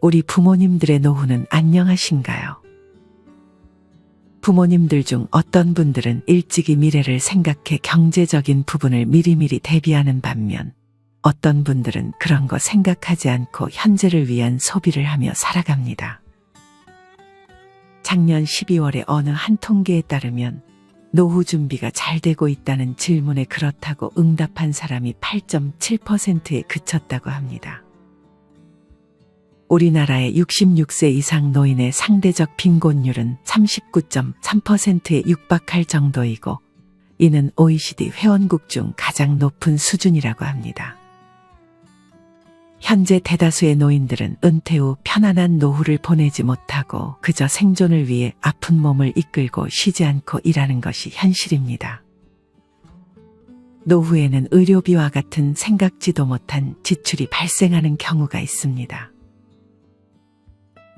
우리 부모님들의 노후는 안녕하신가요? 부모님들 중 어떤 분들은 일찍이 미래를 생각해 경제적인 부분을 미리미리 대비하는 반면 어떤 분들은 그런 거 생각하지 않고 현재를 위한 소비를 하며 살아갑니다. 작년 12월에 어느 한 통계에 따르면 노후 준비가 잘 되고 있다는 질문에 그렇다고 응답한 사람이 8.7%에 그쳤다고 합니다. 우리나라의 66세 이상 노인의 상대적 빈곤율은 39.3%에 육박할 정도이고 이는 OECD 회원국 중 가장 높은 수준이라고 합니다. 현재 대다수의 노인들은 은퇴 후 편안한 노후를 보내지 못하고 그저 생존을 위해 아픈 몸을 이끌고 쉬지 않고 일하는 것이 현실입니다. 노후에는 의료비와 같은 생각지도 못한 지출이 발생하는 경우가 있습니다.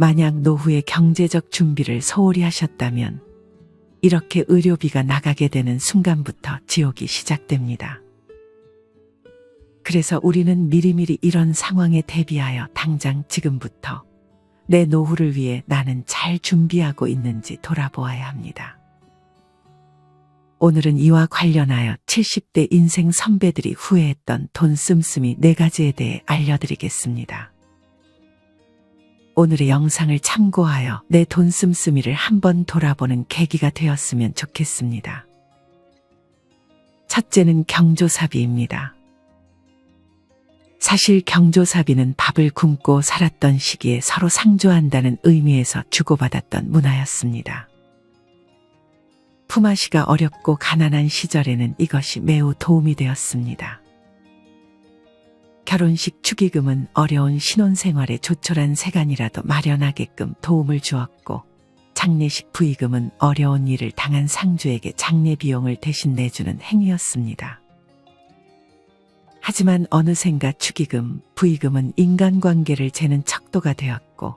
만약 노후의 경제적 준비를 소홀히 하셨다면 이렇게 의료비가 나가게 되는 순간부터 지옥이 시작됩니다. 그래서 우리는 미리미리 이런 상황에 대비하여 당장 지금부터 내 노후를 위해 나는 잘 준비하고 있는지 돌아보아야 합니다. 오늘은 이와 관련하여 70대 인생 선배들이 후회했던 돈 씀씀이 네 가지에 대해 알려드리겠습니다. 오늘의 영상을 참고하여 내 돈 씀씀이를 한번 돌아보는 계기가 되었으면 좋겠습니다. 첫째는 경조사비입니다. 사실 경조사비는 밥을 굶고 살았던 시기에 서로 상조한다는 의미에서 주고받았던 문화였습니다. 품앗이가 어렵고 가난한 시절에는 이것이 매우 도움이 되었습니다. 결혼식 축의금은 어려운 신혼생활에 조촐한 세간이라도 마련하게끔 도움을 주었고 장례식 부의금은 어려운 일을 당한 상주에게 장례 비용을 대신 내주는 행위였습니다. 하지만 어느샌가 축의금, 부의금은 인간관계를 재는 척도가 되었고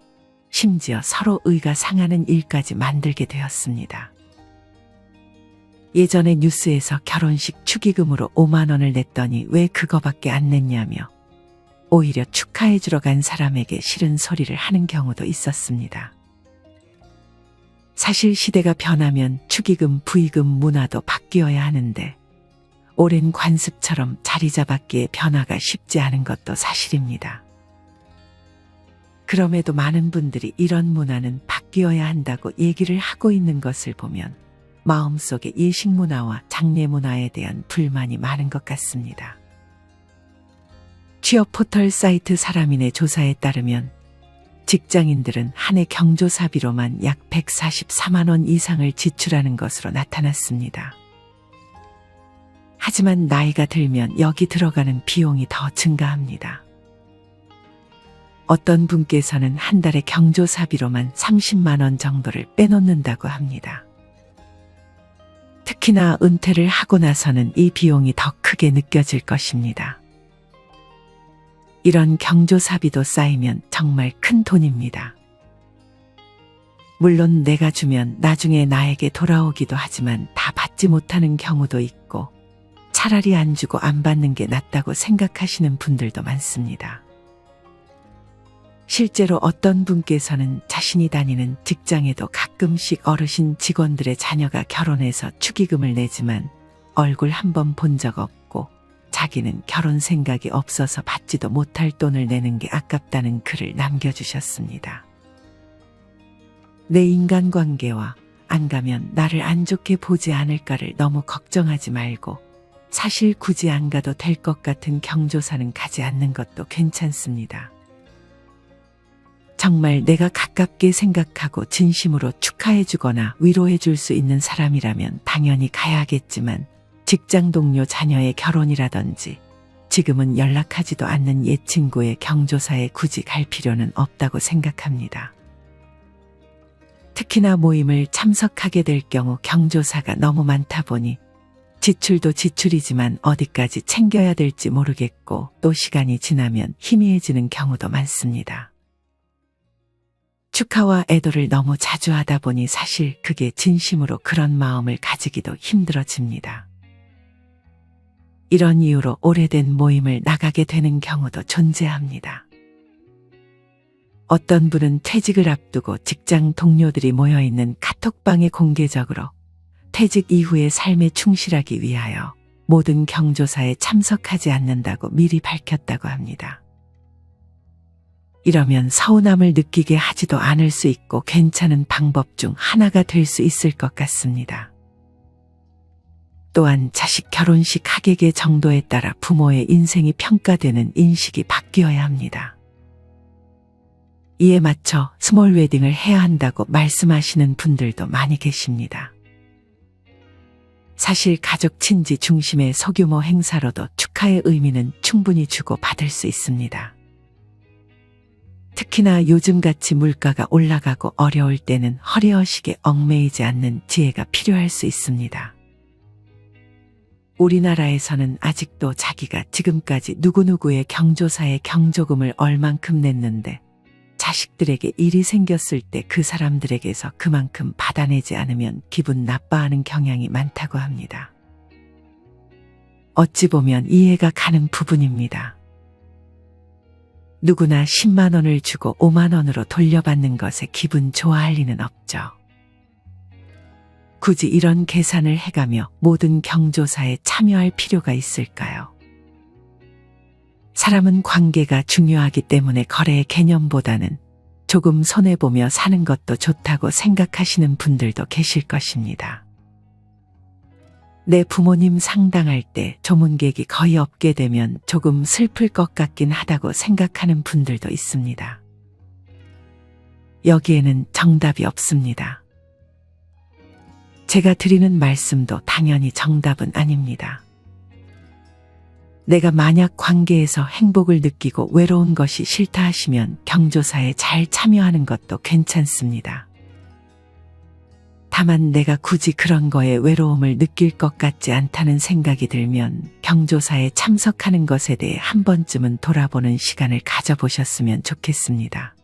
심지어 서로 의가 상하는 일까지 만들게 되었습니다. 예전에 뉴스에서 결혼식 축의금으로 5만 원을 냈더니 왜 그거밖에 안 냈냐며 오히려 축하해 주러 간 사람에게 싫은 소리를 하는 경우도 있었습니다. 사실 시대가 변하면 축의금, 부의금 문화도 바뀌어야 하는데 오랜 관습처럼 자리 잡았기에 변화가 쉽지 않은 것도 사실입니다. 그럼에도 많은 분들이 이런 문화는 바뀌어야 한다고 얘기를 하고 있는 것을 보면 마음속에 예식 문화와 장례 문화에 대한 불만이 많은 것 같습니다. 취업 포털 사이트 사람인의 조사에 따르면 직장인들은 한 해 경조사비로만 약 144만 원 이상을 지출하는 것으로 나타났습니다. 하지만 나이가 들면 여기 들어가는 비용이 더 증가합니다. 어떤 분께서는 한 달에 경조사비로만 30만 원 정도를 빼놓는다고 합니다. 특히나 은퇴를 하고 나서는 이 비용이 더 크게 느껴질 것입니다. 이런 경조사비도 쌓이면 정말 큰 돈입니다. 물론 내가 주면 나중에 나에게 돌아오기도 하지만 다 받지 못하는 경우도 있고 차라리 안 주고 안 받는 게 낫다고 생각하시는 분들도 많습니다. 실제로 어떤 분께서는 자신이 다니는 직장에도 가끔씩 어르신 직원들의 자녀가 결혼해서 축의금을 내지만 얼굴 한 번 본 적 없고 자기는 결혼 생각이 없어서 받지도 못할 돈을 내는 게 아깝다는 글을 남겨주셨습니다. 내 인간관계와 안 가면 나를 안 좋게 보지 않을까를 너무 걱정하지 말고 사실 굳이 안 가도 될 것 같은 경조사는 가지 않는 것도 괜찮습니다. 정말 내가 가깝게 생각하고 진심으로 축하해 주거나 위로해 줄 수 있는 사람이라면 당연히 가야겠지만 직장 동료 자녀의 결혼이라든지 지금은 연락하지도 않는 옛 친구의 경조사에 굳이 갈 필요는 없다고 생각합니다. 특히나 모임을 참석하게 될 경우 경조사가 너무 많다 보니 지출도 지출이지만 어디까지 챙겨야 될지 모르겠고 또 시간이 지나면 희미해지는 경우도 많습니다. 축하와 애도를 너무 자주 하다 보니 사실 그게 진심으로 그런 마음을 가지기도 힘들어집니다. 이런 이유로 오래된 모임을 나가게 되는 경우도 존재합니다. 어떤 분은 퇴직을 앞두고 직장 동료들이 모여 있는 카톡방에 공개적으로 퇴직 이후의 삶에 충실하기 위하여 모든 경조사에 참석하지 않는다고 미리 밝혔다고 합니다. 이러면 서운함을 느끼게 하지도 않을 수 있고 괜찮은 방법 중 하나가 될 수 있을 것 같습니다. 또한 자식 결혼식 하객의 정도에 따라 부모의 인생이 평가되는 인식이 바뀌어야 합니다. 이에 맞춰 스몰 웨딩을 해야 한다고 말씀하시는 분들도 많이 계십니다. 사실 가족 친지 중심의 소규모 행사로도 축하의 의미는 충분히 주고 받을 수 있습니다. 특히나 요즘같이 물가가 올라가고 어려울 때는 허리허식에 얽매이지 않는 지혜가 필요할 수 있습니다. 우리나라에서는 아직도 자기가 지금까지 누구누구의 경조사에 경조금을 얼만큼 냈는데 자식들에게 일이 생겼을 때 그 사람들에게서 그만큼 받아내지 않으면 기분 나빠하는 경향이 많다고 합니다. 어찌 보면 이해가 가는 부분입니다. 누구나 10만 원을 주고 5만 원으로 돌려받는 것에 기분 좋아할 리는 없죠. 굳이 이런 계산을 해가며 모든 경조사에 참여할 필요가 있을까요? 사람은 관계가 중요하기 때문에 거래의 개념보다는 조금 손해보며 사는 것도 좋다고 생각하시는 분들도 계실 것입니다. 내 부모님 상당할 때 조문객이 거의 없게 되면 조금 슬플 것 같긴 하다고 생각하는 분들도 있습니다. 여기에는 정답이 없습니다. 제가 드리는 말씀도 당연히 정답은 아닙니다. 내가 만약 관계에서 행복을 느끼고 외로운 것이 싫다 하시면 경조사에 잘 참여하는 것도 괜찮습니다. 다만 내가 굳이 그런 거에 외로움을 느낄 것 같지 않다는 생각이 들면 경조사에 참석하는 것에 대해 한 번쯤은 돌아보는 시간을 가져보셨으면 좋겠습니다.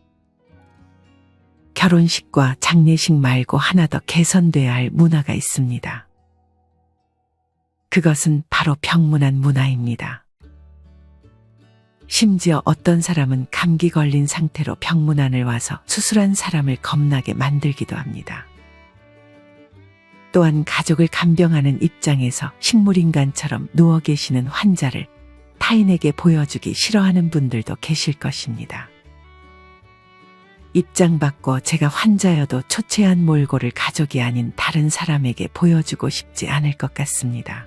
결혼식과 장례식 말고 하나 더 개선돼야 할 문화가 있습니다. 그것은 바로 병문안 문화입니다. 심지어 어떤 사람은 감기 걸린 상태로 병문안을 와서 수술한 사람을 겁나게 만들기도 합니다. 또한 가족을 간병하는 입장에서 식물인간처럼 누워 계시는 환자를 타인에게 보여주기 싫어하는 분들도 계실 것입니다. 입장 바꿔 제가 환자여도 초췌한 몰골을 가족이 아닌 다른 사람에게 보여주고 싶지 않을 것 같습니다.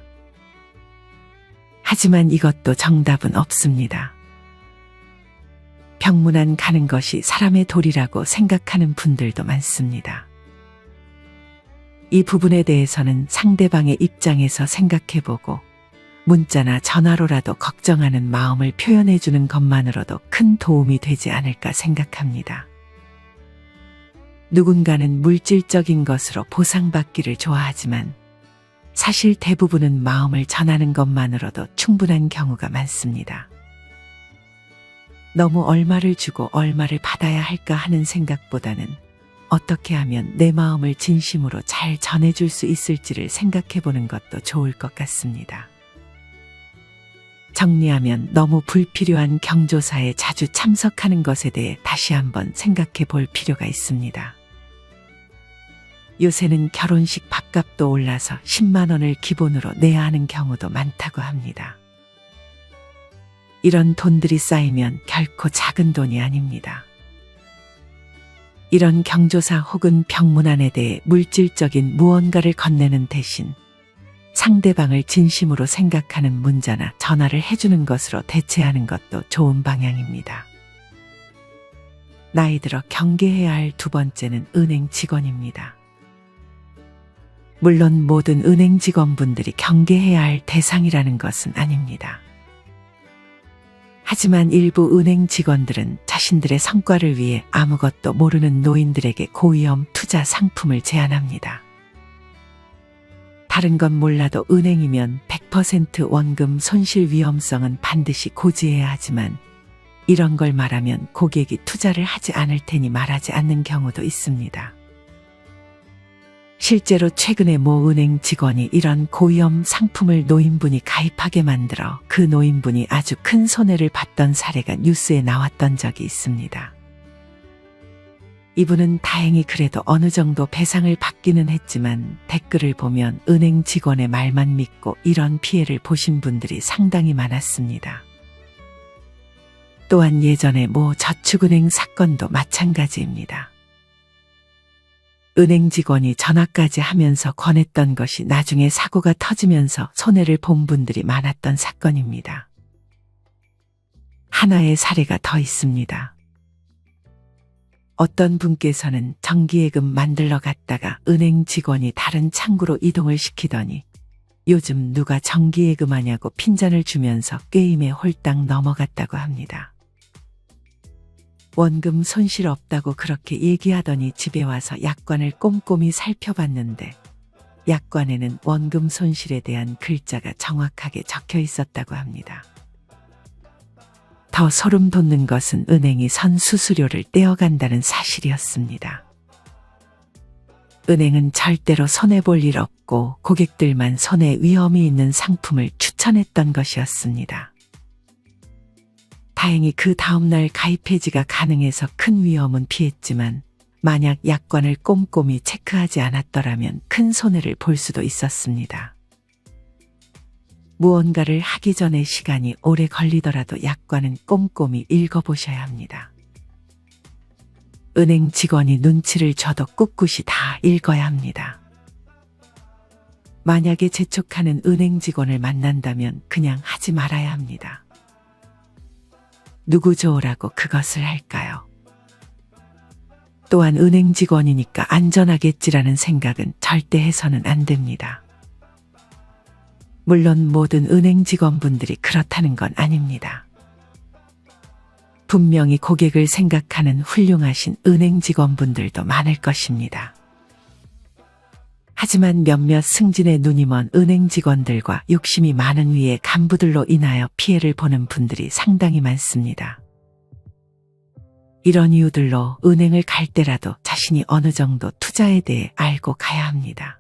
하지만 이것도 정답은 없습니다. 병문안 가는 것이 사람의 도리라고 생각하는 분들도 많습니다. 이 부분에 대해서는 상대방의 입장에서 생각해보고 문자나 전화로라도 걱정하는 마음을 표현해주는 것만으로도 큰 도움이 되지 않을까 생각합니다. 누군가는 물질적인 것으로 보상받기를 좋아하지만 사실 대부분은 마음을 전하는 것만으로도 충분한 경우가 많습니다. 너무 얼마를 주고 얼마를 받아야 할까 하는 생각보다는 어떻게 하면 내 마음을 진심으로 잘 전해줄 수 있을지를 생각해 보는 것도 좋을 것 같습니다. 정리하면 너무 불필요한 경조사에 자주 참석하는 것에 대해 다시 한번 생각해 볼 필요가 있습니다. 요새는 결혼식 밥값도 올라서 10만 원을 기본으로 내야 하는 경우도 많다고 합니다. 이런 돈들이 쌓이면 결코 작은 돈이 아닙니다. 이런 경조사 혹은 병문안에 대해 물질적인 무언가를 건네는 대신 상대방을 진심으로 생각하는 문자나 전화를 해주는 것으로 대체하는 것도 좋은 방향입니다. 나이 들어 경계해야 할 두 번째는 은행 직원입니다. 물론 모든 은행 직원분들이 경계해야 할 대상이라는 것은 아닙니다. 하지만 일부 은행 직원들은 자신들의 성과를 위해 아무것도 모르는 노인들에게 고위험 투자 상품을 제안합니다. 다른 건 몰라도 은행이면 100% 원금 손실 위험성은 반드시 고지해야 하지만 이런 걸 말하면 고객이 투자를 하지 않을 테니 말하지 않는 경우도 있습니다. 실제로 최근에 모 은행 직원이 이런 고위험 상품을 노인분이 가입하게 만들어 그 노인분이 아주 큰 손해를 봤던 사례가 뉴스에 나왔던 적이 있습니다. 이분은 다행히 그래도 어느 정도 배상을 받기는 했지만 댓글을 보면 은행 직원의 말만 믿고 이런 피해를 보신 분들이 상당히 많았습니다. 또한 예전에 모 저축은행 사건도 마찬가지입니다. 은행 직원이 전화까지 하면서 권했던 것이 나중에 사고가 터지면서 손해를 본 분들이 많았던 사건입니다. 하나의 사례가 더 있습니다. 어떤 분께서는 정기예금 만들러 갔다가 은행 직원이 다른 창구로 이동을 시키더니 요즘 누가 정기예금 하냐고 핀잔을 주면서 게임에 홀딱 넘어갔다고 합니다. 원금 손실 없다고 그렇게 얘기하더니 집에 와서 약관을 꼼꼼히 살펴봤는데 약관에는 원금 손실에 대한 글자가 정확하게 적혀 있었다고 합니다. 더 소름 돋는 것은 은행이 선수수료를 떼어간다는 사실이었습니다. 은행은 절대로 손해볼 일 없고 고객들만 손해 위험이 있는 상품을 추천했던 것이었습니다. 다행히 그 다음날 가입 해지가 가능해서 큰 위험은 피했지만 만약 약관을 꼼꼼히 체크하지 않았더라면 큰 손해를 볼 수도 있었습니다. 무언가를 하기 전에 시간이 오래 걸리더라도 약관은 꼼꼼히 읽어보셔야 합니다. 은행 직원이 눈치를 줘도 꿋꿋이 다 읽어야 합니다. 만약에 재촉하는 은행 직원을 만난다면 그냥 하지 말아야 합니다. 누구 좋으라고 그것을 할까요? 또한 은행 직원이니까 안전하겠지라는 생각은 절대 해서는 안 됩니다. 물론 모든 은행 직원분들이 그렇다는 건 아닙니다. 분명히 고객을 생각하는 훌륭하신 은행 직원분들도 많을 것입니다. 하지만 몇몇 승진의 눈이 먼 은행 직원들과 욕심이 많은 위에 간부들로 인하여 피해를 보는 분들이 상당히 많습니다. 이런 이유들로 은행을 갈 때라도 자신이 어느 정도 투자에 대해 알고 가야 합니다.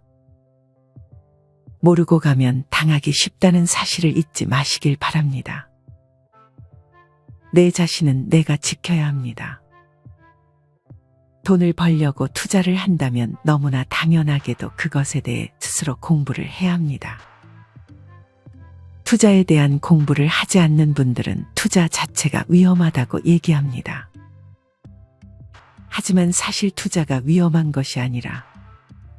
모르고 가면 당하기 쉽다는 사실을 잊지 마시길 바랍니다. 내 자신은 내가 지켜야 합니다. 돈을 벌려고 투자를 한다면 너무나 당연하게도 그것에 대해 스스로 공부를 해야 합니다. 투자에 대한 공부를 하지 않는 분들은 투자 자체가 위험하다고 얘기합니다. 하지만 사실 투자가 위험한 것이 아니라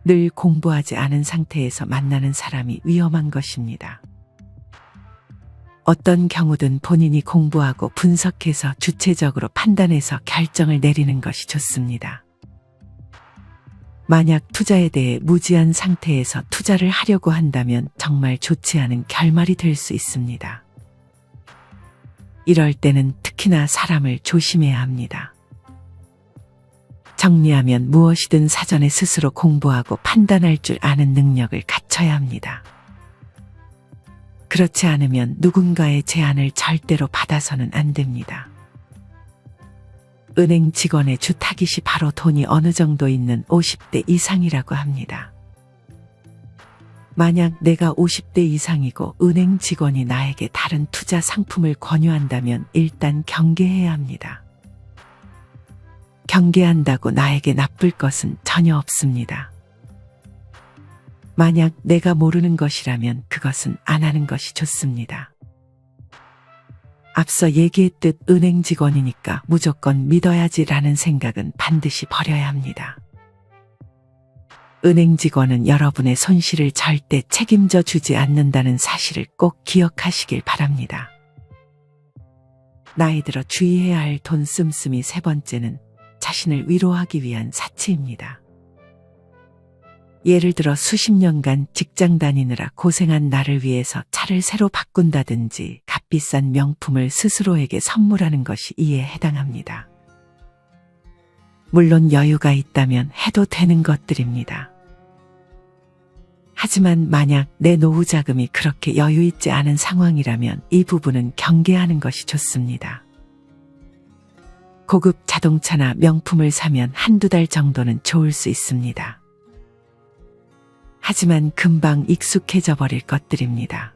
늘 공부하지 않은 상태에서 만나는 사람이 위험한 것입니다. 어떤 경우든 본인이 공부하고 분석해서 주체적으로 판단해서 결정을 내리는 것이 좋습니다. 만약 투자에 대해 무지한 상태에서 투자를 하려고 한다면 정말 좋지 않은 결말이 될 수 있습니다. 이럴 때는 특히나 사람을 조심해야 합니다. 정리하면 무엇이든 사전에 스스로 공부하고 판단할 줄 아는 능력을 갖춰야 합니다. 그렇지 않으면 누군가의 제안을 절대로 받아서는 안 됩니다. 은행 직원의 주 타깃이 바로 돈이 어느 정도 있는 50대 이상이라고 합니다. 만약 내가 50대 이상이고 은행 직원이 나에게 다른 투자 상품을 권유한다면 일단 경계해야 합니다. 경계한다고 나에게 나쁠 것은 전혀 없습니다. 만약 내가 모르는 것이라면 그것은 안 하는 것이 좋습니다. 앞서 얘기했듯 은행 직원이니까 무조건 믿어야지라는 생각은 반드시 버려야 합니다. 은행 직원은 여러분의 손실을 절대 책임져 주지 않는다는 사실을 꼭 기억하시길 바랍니다. 나이 들어 주의해야 할 돈 씀씀이 세 번째는 자신을 위로하기 위한 사치입니다. 예를 들어 수십 년간 직장 다니느라 고생한 나를 위해서 차를 새로 바꾼다든지 값비싼 명품을 스스로에게 선물하는 것이 이에 해당합니다. 물론 여유가 있다면 해도 되는 것들입니다. 하지만 만약 내 노후 자금이 그렇게 여유 있지 않은 상황이라면 이 부분은 경계하는 것이 좋습니다. 고급 자동차나 명품을 사면 한두 달 정도는 좋을 수 있습니다. 하지만 금방 익숙해져 버릴 것들입니다.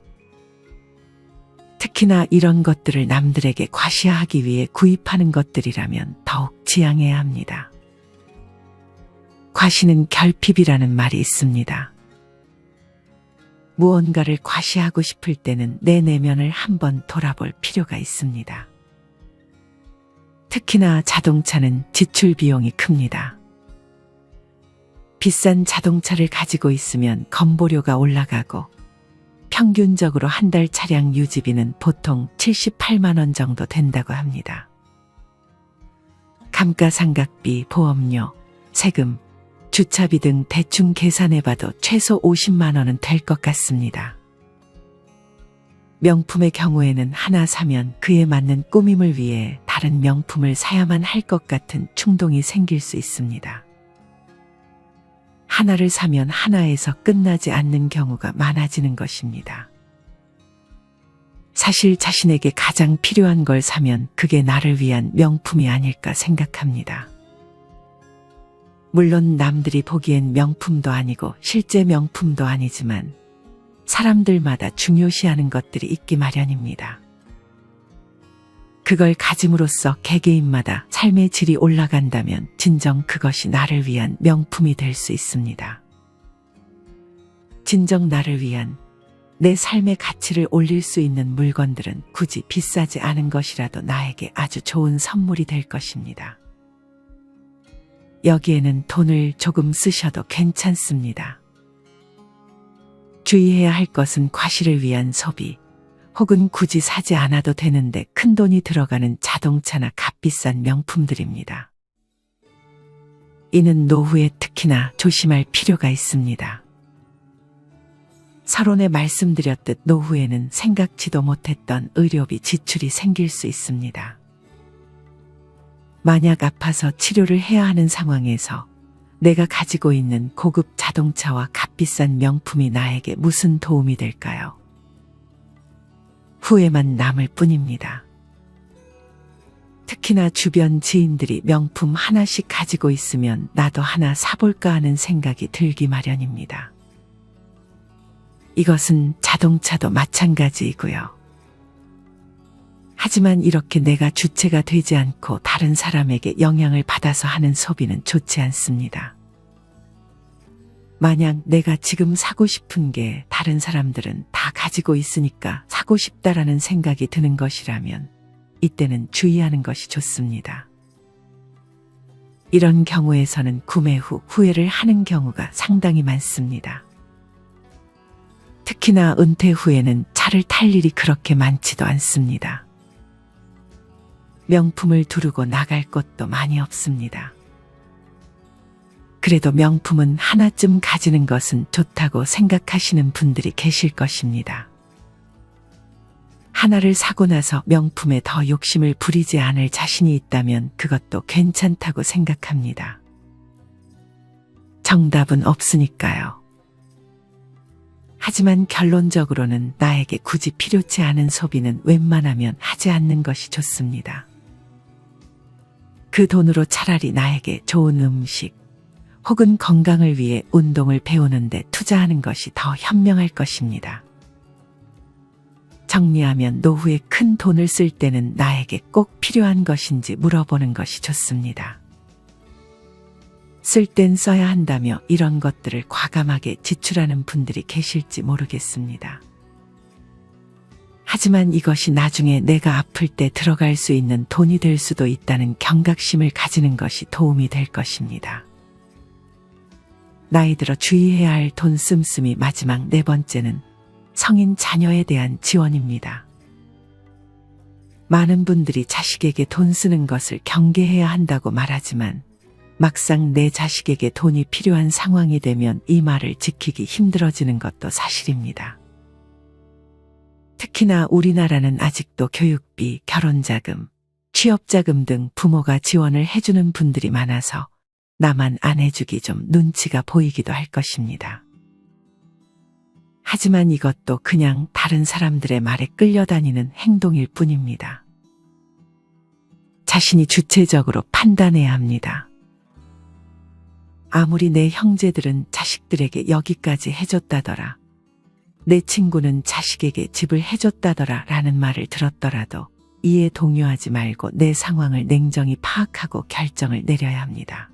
특히나 이런 것들을 남들에게 과시하기 위해 구입하는 것들이라면 더욱 지양해야 합니다. 과시는 결핍이라는 말이 있습니다. 무언가를 과시하고 싶을 때는 내 내면을 한번 돌아볼 필요가 있습니다. 특히나 자동차는 지출 비용이 큽니다. 비싼 자동차를 가지고 있으면 건보료가 올라가고 평균적으로 한 달 차량 유지비는 보통 78만 원 정도 된다고 합니다. 감가상각비, 보험료, 세금, 주차비 등 대충 계산해봐도 최소 50만 원은 될 것 같습니다. 명품의 경우에는 하나 사면 그에 맞는 꾸밈을 위해 다른 명품을 사야만 할 것 같은 충동이 생길 수 있습니다. 하나를 사면 하나에서 끝나지 않는 경우가 많아지는 것입니다. 사실 자신에게 가장 필요한 걸 사면 그게 나를 위한 명품이 아닐까 생각합니다. 물론 남들이 보기엔 명품도 아니고 실제 명품도 아니지만 사람들마다 중요시하는 것들이 있기 마련입니다. 그걸 가짐으로써 개개인마다 삶의 질이 올라간다면 진정 그것이 나를 위한 명품이 될 수 있습니다. 진정 나를 위한 내 삶의 가치를 올릴 수 있는 물건들은 굳이 비싸지 않은 것이라도 나에게 아주 좋은 선물이 될 것입니다. 여기에는 돈을 조금 쓰셔도 괜찮습니다. 주의해야 할 것은 과시를 위한 소비, 혹은 굳이 사지 않아도 되는데 큰 돈이 들어가는 자동차나 값비싼 명품들입니다. 이는 노후에 특히나 조심할 필요가 있습니다. 서론에 말씀드렸듯 노후에는 생각지도 못했던 의료비 지출이 생길 수 있습니다. 만약 아파서 치료를 해야 하는 상황에서 내가 가지고 있는 고급 자동차와 값비싼 명품이 나에게 무슨 도움이 될까요? 후회만 남을 뿐입니다. 특히나 주변 지인들이 명품 하나씩 가지고 있으면 나도 하나 사볼까 하는 생각이 들기 마련입니다. 이것은 자동차도 마찬가지이고요. 하지만 이렇게 내가 주체가 되지 않고 다른 사람에게 영향을 받아서 하는 소비는 좋지 않습니다. 만약 내가 지금 사고 싶은 게 다른 사람들은 다 가지고 있으니까 사고 싶다라는 생각이 드는 것이라면 이때는 주의하는 것이 좋습니다. 이런 경우에서는 구매 후 후회를 하는 경우가 상당히 많습니다. 특히나 은퇴 후에는 차를 탈 일이 그렇게 많지도 않습니다. 명품을 두르고 나갈 곳도 많이 없습니다. 그래도 명품은 하나쯤 가지는 것은 좋다고 생각하시는 분들이 계실 것입니다. 하나를 사고 나서 명품에 더 욕심을 부리지 않을 자신이 있다면 그것도 괜찮다고 생각합니다. 정답은 없으니까요. 하지만 결론적으로는 나에게 굳이 필요치 않은 소비는 웬만하면 하지 않는 것이 좋습니다. 그 돈으로 차라리 나에게 좋은 음식 혹은 건강을 위해 운동을 배우는데 투자하는 것이 더 현명할 것입니다. 정리하면 노후에 큰 돈을 쓸 때는 나에게 꼭 필요한 것인지 물어보는 것이 좋습니다. 쓸 땐 써야 한다며 이런 것들을 과감하게 지출하는 분들이 계실지 모르겠습니다. 하지만 이것이 나중에 내가 아플 때 들어갈 수 있는 돈이 될 수도 있다는 경각심을 가지는 것이 도움이 될 것입니다. 나이 들어 주의해야 할 돈 씀씀이 마지막 네 번째는 성인 자녀에 대한 지원입니다. 많은 분들이 자식에게 돈 쓰는 것을 경계해야 한다고 말하지만 막상 내 자식에게 돈이 필요한 상황이 되면 이 말을 지키기 힘들어지는 것도 사실입니다. 특히나 우리나라는 아직도 교육비, 결혼자금, 취업자금 등 부모가 지원을 해주는 분들이 많아서 나만 안 해주기 좀 눈치가 보이기도 할 것입니다. 하지만 이것도 그냥 다른 사람들의 말에 끌려다니는 행동일 뿐입니다. 자신이 주체적으로 판단해야 합니다. 아무리 내 형제들은 자식들에게 여기까지 해줬다더라. 내 친구는 자식에게 집을 해줬다더라 라는 말을 들었더라도 이에 동요하지 말고 내 상황을 냉정히 파악하고 결정을 내려야 합니다.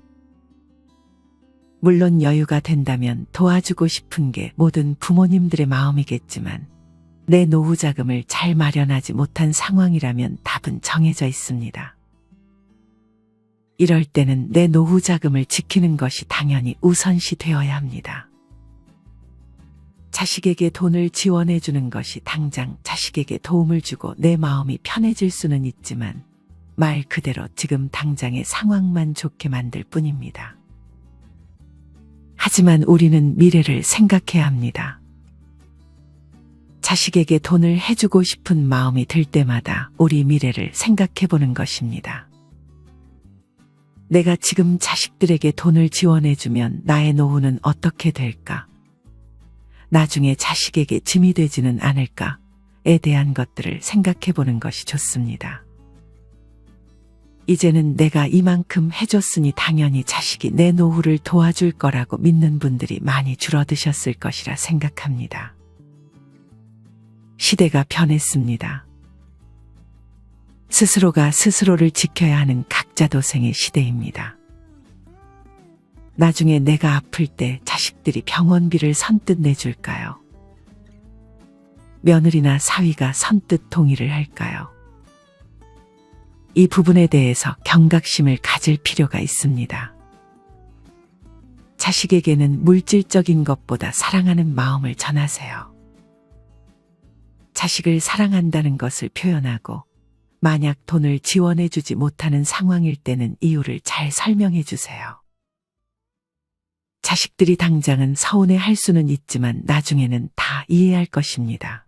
물론 여유가 된다면 도와주고 싶은 게 모든 부모님들의 마음이겠지만 내 노후 자금을 잘 마련하지 못한 상황이라면 답은 정해져 있습니다. 이럴 때는 내 노후 자금을 지키는 것이 당연히 우선시 되어야 합니다. 자식에게 돈을 지원해 주는 것이 당장 자식에게 도움을 주고 내 마음이 편해질 수는 있지만 말 그대로 지금 당장의 상황만 좋게 만들 뿐입니다. 하지만 우리는 미래를 생각해야 합니다. 자식에게 돈을 해주고 싶은 마음이 들 때마다 우리 미래를 생각해 보는 것입니다. 내가 지금 자식들에게 돈을 지원해주면 나의 노후는 어떻게 될까? 나중에 자식에게 짐이 되지는 않을까에 대한 것들을 생각해 보는 것이 좋습니다. 이제는 내가 이만큼 해줬으니 당연히 자식이 내 노후를 도와줄 거라고 믿는 분들이 많이 줄어드셨을 것이라 생각합니다. 시대가 변했습니다. 스스로가 스스로를 지켜야 하는 각자 도생의 시대입니다. 나중에 내가 아플 때 자식들이 병원비를 선뜻 내줄까요? 며느리나 사위가 선뜻 동의를 할까요? 이 부분에 대해서 경각심을 가질 필요가 있습니다. 자식에게는 물질적인 것보다 사랑하는 마음을 전하세요. 자식을 사랑한다는 것을 표현하고 만약 돈을 지원해 주지 못하는 상황일 때는 이유를 잘 설명해 주세요. 자식들이 당장은 서운해 할 수는 있지만 나중에는 다 이해할 것입니다.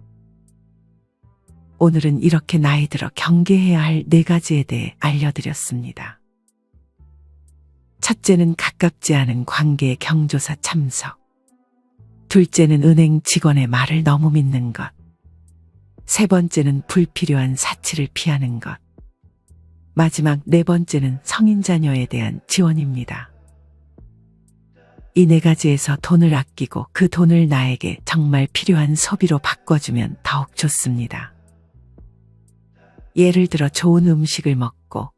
오늘은 이렇게 나이 들어 경계해야 할 네 가지에 대해 알려드렸습니다. 첫째는 가깝지 않은 관계의 경조사 참석. 둘째는 은행 직원의 말을 너무 믿는 것. 세 번째는 불필요한 사치를 피하는 것. 마지막 네 번째는 성인 자녀에 대한 지원입니다. 이 네 가지에서 돈을 아끼고 그 돈을 나에게 정말 필요한 소비로 바꿔주면 더욱 좋습니다. 예를 들어 좋은 음식을 먹고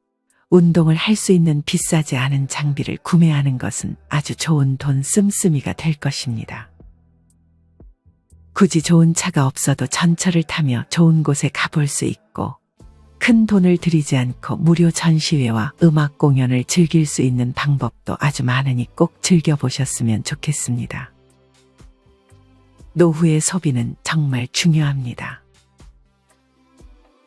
운동을 할 수 있는 비싸지 않은 장비를 구매하는 것은 아주 좋은 돈 씀씀이가 될 것입니다. 굳이 좋은 차가 없어도 전철을 타며 좋은 곳에 가볼 수 있고 큰 돈을 들이지 않고 무료 전시회와 음악 공연을 즐길 수 있는 방법도 아주 많으니 꼭 즐겨보셨으면 좋겠습니다. 노후의 소비는 정말 중요합니다.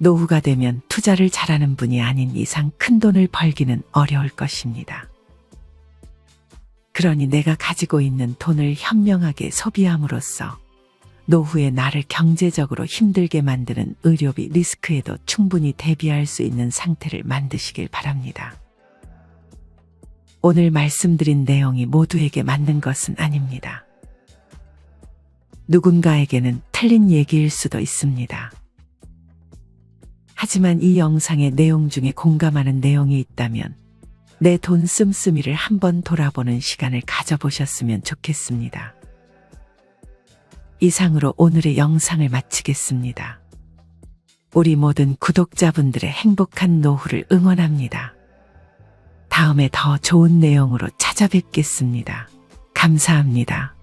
노후가 되면 투자를 잘하는 분이 아닌 이상 큰 돈을 벌기는 어려울 것입니다. 그러니 내가 가지고 있는 돈을 현명하게 소비함으로써 노후에 나를 경제적으로 힘들게 만드는 의료비 리스크에도 충분히 대비할 수 있는 상태를 만드시길 바랍니다. 오늘 말씀드린 내용이 모두에게 맞는 것은 아닙니다. 누군가에게는 틀린 얘기일 수도 있습니다. 하지만 이 영상의 내용 중에 공감하는 내용이 있다면 내 돈 씀씀이를 한번 돌아보는 시간을 가져보셨으면 좋겠습니다. 이상으로 오늘의 영상을 마치겠습니다. 우리 모든 구독자분들의 행복한 노후를 응원합니다. 다음에 더 좋은 내용으로 찾아뵙겠습니다. 감사합니다.